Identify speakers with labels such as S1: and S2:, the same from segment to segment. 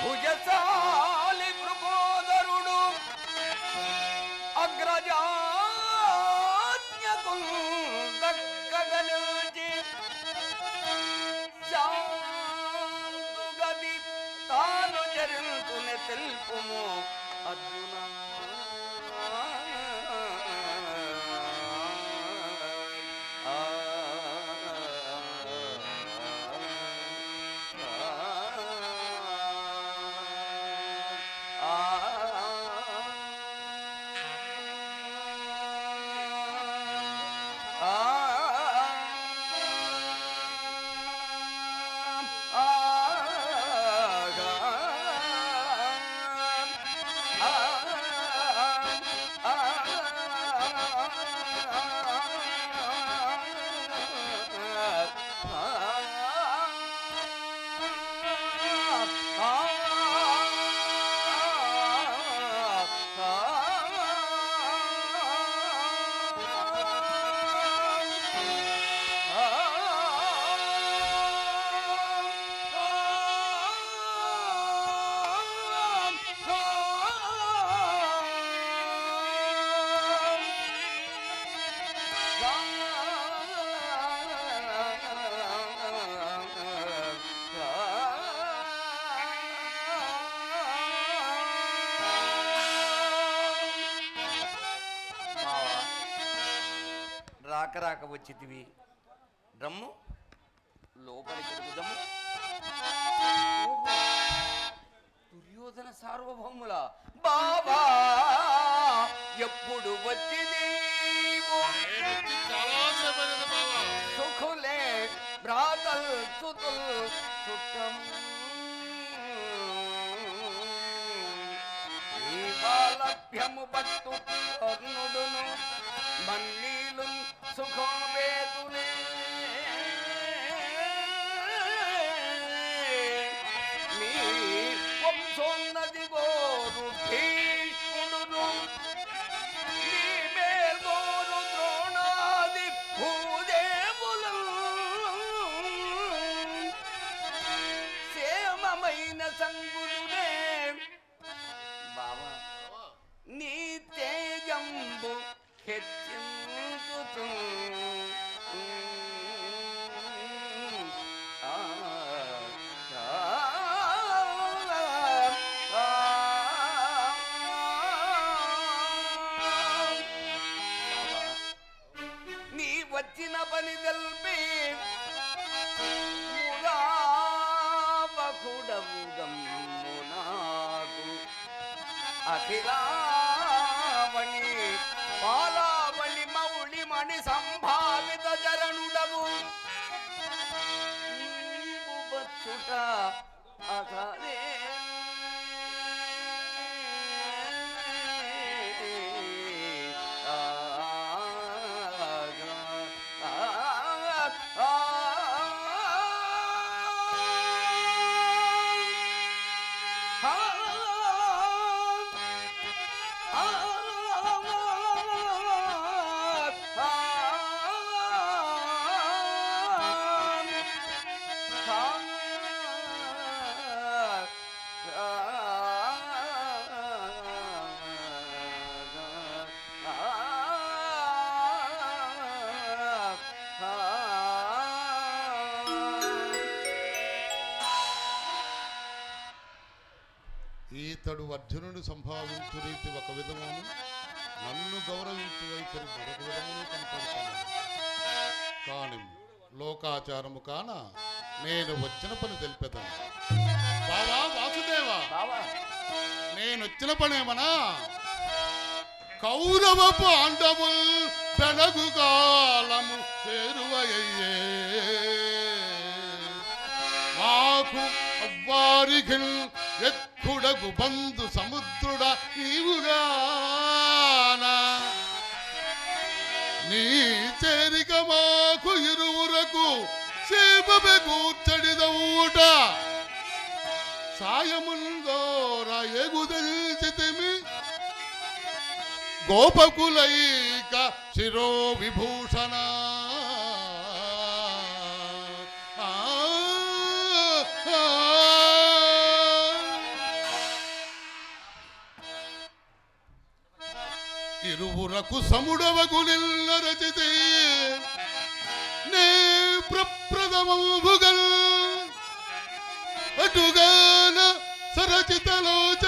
S1: Who gets up? రాక రాక వచ్చితివి. Drum లోపలికి ఎదుగుదము దుర్యోధన సార్వభౌముల బాబా ఎప్పుడు వచ్చింది సుఖులే భ్రాతల్ సుతుల్ సుఖం లభ్యము పట్టు కర్ణుడును સુખો બે તુને వచ్చిన పని తెల్పి ముదావకుడవు నాకు అఖిలావణి పాలావళి మౌళి మణి సంభావిత చరణుడము
S2: ఈతడు అర్జునుడు సంభావించు రీతి ఒక విధమును నన్ను గౌరవించు వైఖరి మరొక విధమును కనపడుతున్నాను కాని లోకాచారము కాన నేను వచ్చిన పని తెలిపెదను. బావా వాసుదేవా నేను వచ్చిన పనేమనా కౌరవ పాండవుల్ పెనగు కాలము చేరువయ్యే. మాకు అవ్వారికి ఎక్కుడగు బంధు సముద్రుడ నీవుగానా నీ చేరిక మాకు ఇరువురకు సేపమే కూర్చడిదవుట. సాయముందోర ఎగుదల్చితిమి. గోపకులైక శిరో విభూషణ ఇరువురకు సముడవగునెల్ల రచితే. నే ప్రప్రథమముగల్ అటుగాన
S1: సరచితలోచ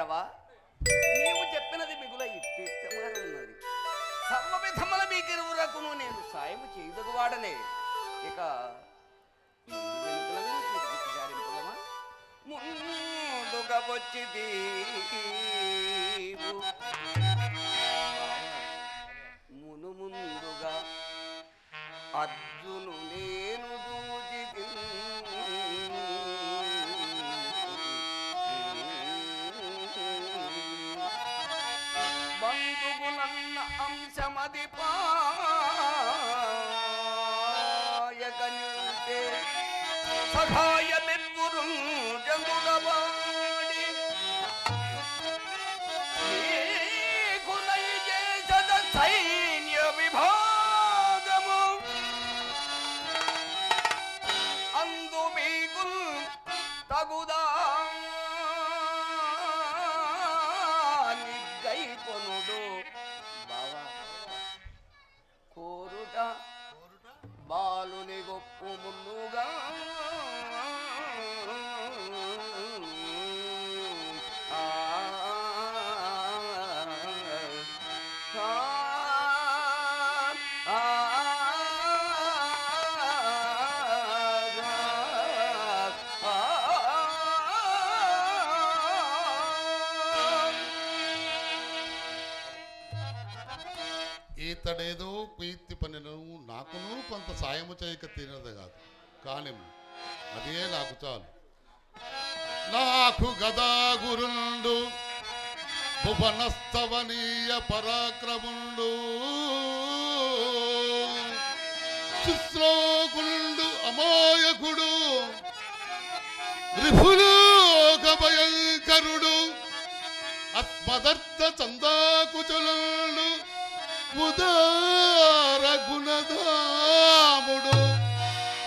S1: కురుకంఠీరవా నీవు చెప్పినది మిగుల యుక్తియుక్తముగానే ఉన్నది నేను సాయం మీకిరువురకును నేను సాయము చేయదగువాడనే ఇక ముందుగా వచ్చింది. Sahaya memnurum
S2: ఇతడేదో కీర్తి పనిను నాకును కొంత సాయము చేయక తినదు కాదు. కానీ అదే నాకు చాలు. నాకు గదా గురుండు భువనస్తవనీయ పరాక్రముండు శుశ్రోగుండు అమాయకుడు రిఫులోక భయంకరుడు ఆత్మదర్థ చందాకుచలుడు ఉదార గుణధాముడు.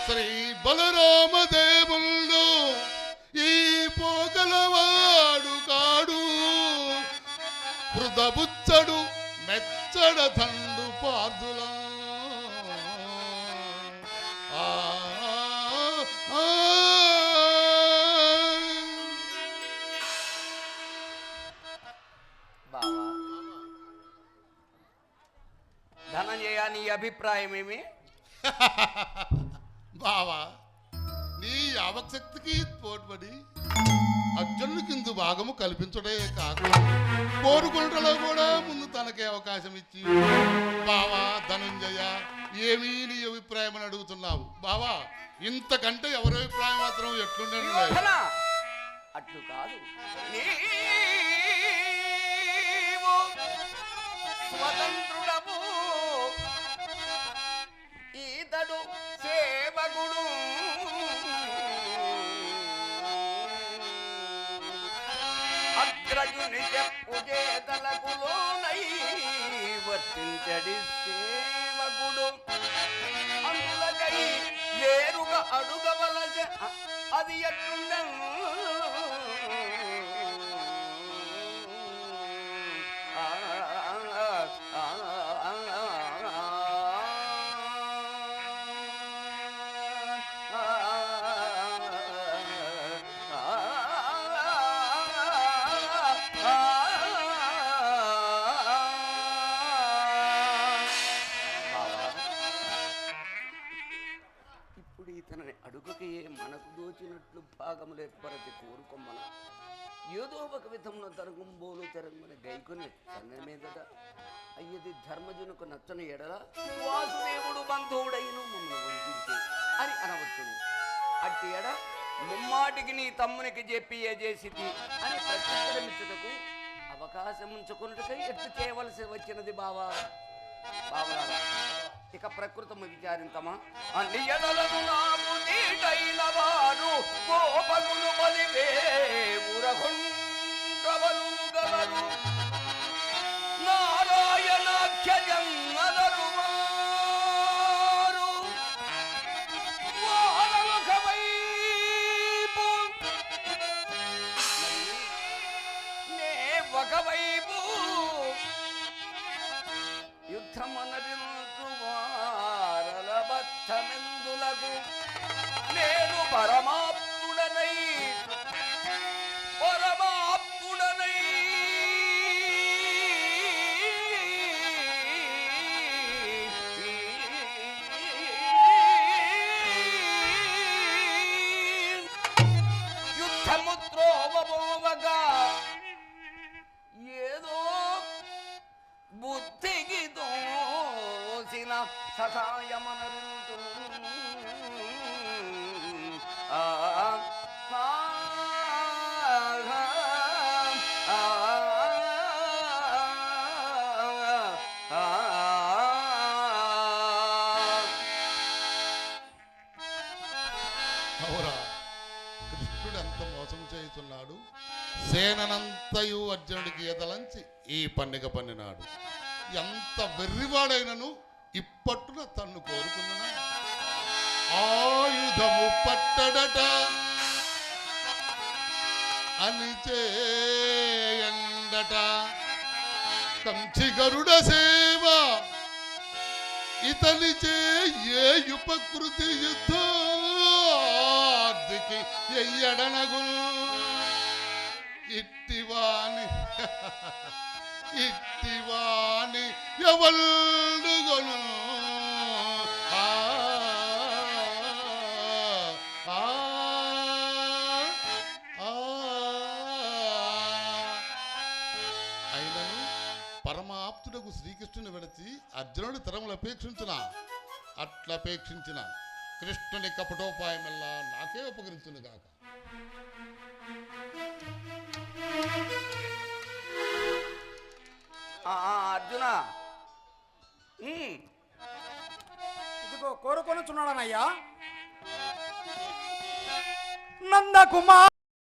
S2: శ్రీ బలరామదేవుడు ఈ పోగలవాడు కాడు. హృదబుచ్చడు మెచ్చడ తండు పార్దులా.
S1: అభిప్రాయం ఏమి?
S2: బావా నీ యావశక్తికి తోడ్పడి అర్జునుడి కింద భాగము కల్పించడే కాక కోరుకుంటలో కూడా ముందు తనకే అవకాశం ఇచ్చి బావా ధనంజయ ఏమీ నీ అభిప్రాయం అని అడుగుతున్నావు? బావా ఇంతకంటే ఎవరి అభిప్రాయం మాత్రం.
S1: యోధన! అట్లు కాదు. వర్తించడి సేవకుడు. అందులకై వేరుగా అడుగవలస అది ఎట్లుండను మనకు భాగములే పరచి ఏర్పరచి కోరుకొమ్మన. ఏదో ఒక విధమున తరుగుంబోలు తెరంగున గైకుని తన మీదట అయ్యది ధర్మజునకు నచ్చని ఎడల వాసుదేవుడు బంధువుడైన మమ్మల్ని అని అనవచ్చును. అట్టి ఎడ ముమ్మాటికి నీ తమ్మునికి చెప్పి ఏ చేసిది అని ప్రత్యుత్తరమిచ్చుటకు అవకాశం ఉంచుకున్నట్టుకై ఎత్తు చేయవలసి వచ్చినది బావా. బావలారా ఇక ప్రకృతము విచారింతమా? అన్ని ఎడలను నాకు నీటైన వారు గోపగులు బలివే ఉరగుండ్రవలు గలరు.
S2: ఎదలంచి ఈ పండుగ పన్నినాడు ఎంత వెర్రివాడైనను ఇప్పట్టున తన్ను కోరుకున్నా ఆయుధము పట్టడట అని చేయండట. కంచి గరుడ సేవ ఇతనిచే ఏ ఉపకృతి యుద్ధార్థికి ఎయ్యడనగు. ఇట్టివాని ఇట్టివాని ఎవల్డుగొను ఆ, ఆ, ఆ. పరమాప్తుడకు శ్రీకృష్ణుని విడచి అర్జునుడి తరములు అపేక్షించిన. అట్లపేక్షించిన కృష్ణుని కపటోపాయమల్లా నాకే ఉపకరించును గాక
S1: అర్జున ఉమ్.
S3: ఇదిగో కోరుకొనుచున్నాడనయ్యా నందకుమార్